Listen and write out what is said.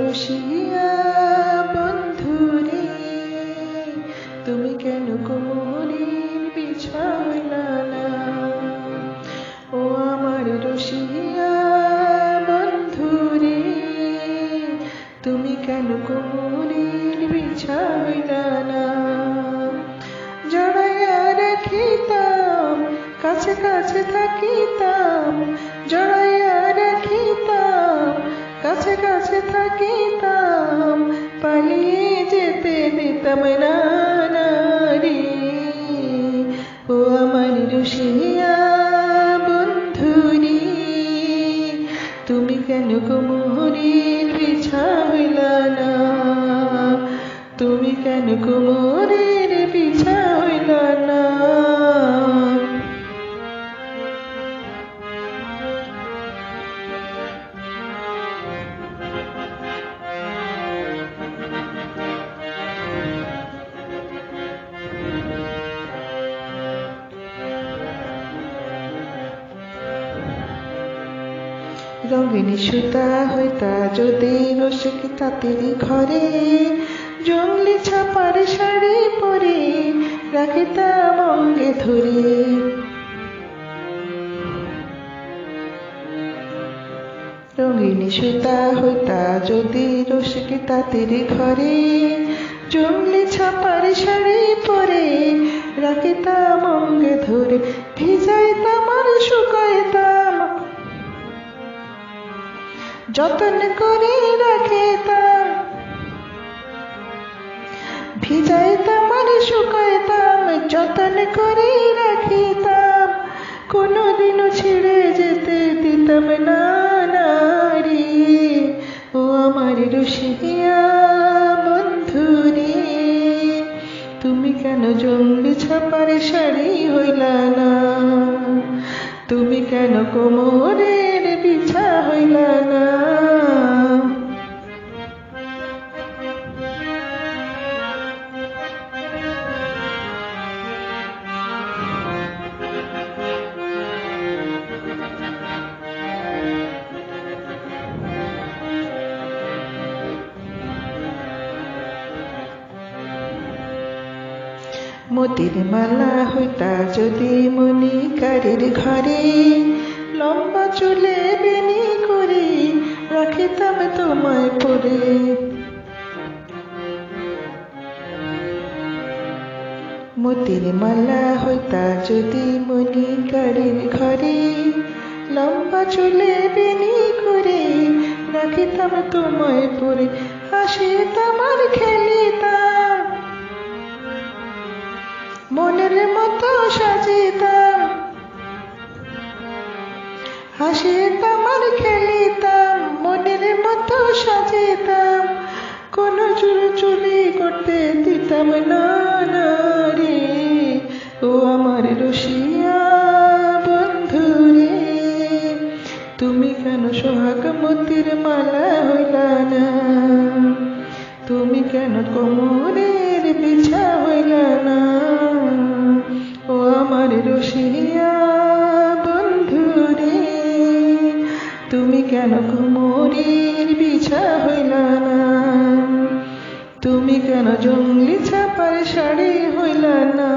রসিয়া বন্ধু রে তুমি কেন কোমরের বিছাইলা না ও আমার রসিয়া কাছে থাকিতাম, পালিয়ে যেতে দিতাম না রে ও আমার রসিয়া বন্ধুরি, তুমি কেন কোমরের বিছাইলা না তুমি কেন কোমরের রঙিনী সুতা হইতা যদি রসিক তাঁতির ঘরে, জঙ্গলি ছাপার শাড়ি পরে রাখিতাম অঙ্গে ধরে। রঙিনী সুতা হইতা যদি রসিক তাঁতির ঘরে, জঙ্গলি ছাপার শাড়ি পরে রাখিতাম অঙ্গে ধরে। যতন করে রাখিতাম ভিজাইতাম আর শুকাইতাম যতন করে রাখিতাম কোনোদিনও ছেড়ে যেতে দিতাম না না রে ও আমার রসিয়া বন্ধু রে, তুমি কেন জঙ্গলি ছাপার শাড়ি হইলা না? তুমি কেন কোমরের মতির মালা হইতা যদি মনিকারের ঘরে লম্বা চুলে বেনি করে রাখিতাম তোমায় পরে। মতির মালা হইতা যদি মনিকারের ঘরে লম্বা চুলে বেনি করে রাখিতাম তোমায় পরে। হাসিতাম আর খেলিতাম হাসিতাম আর খেলিতাম, মনের মতো সাজিতাম। কোনো চুল চুরি করতে দিতাম, না রে। ও আমার রসিয়া বন্ধু রে। তুমি কেন সোহাগ মতির মালা হইলা না? তুমি কেন কোমরের তুমি কেন কুমুরির বিছা হইল না? তুমি কেন জঙ্গলি ছাপার শাড়ি হইল না?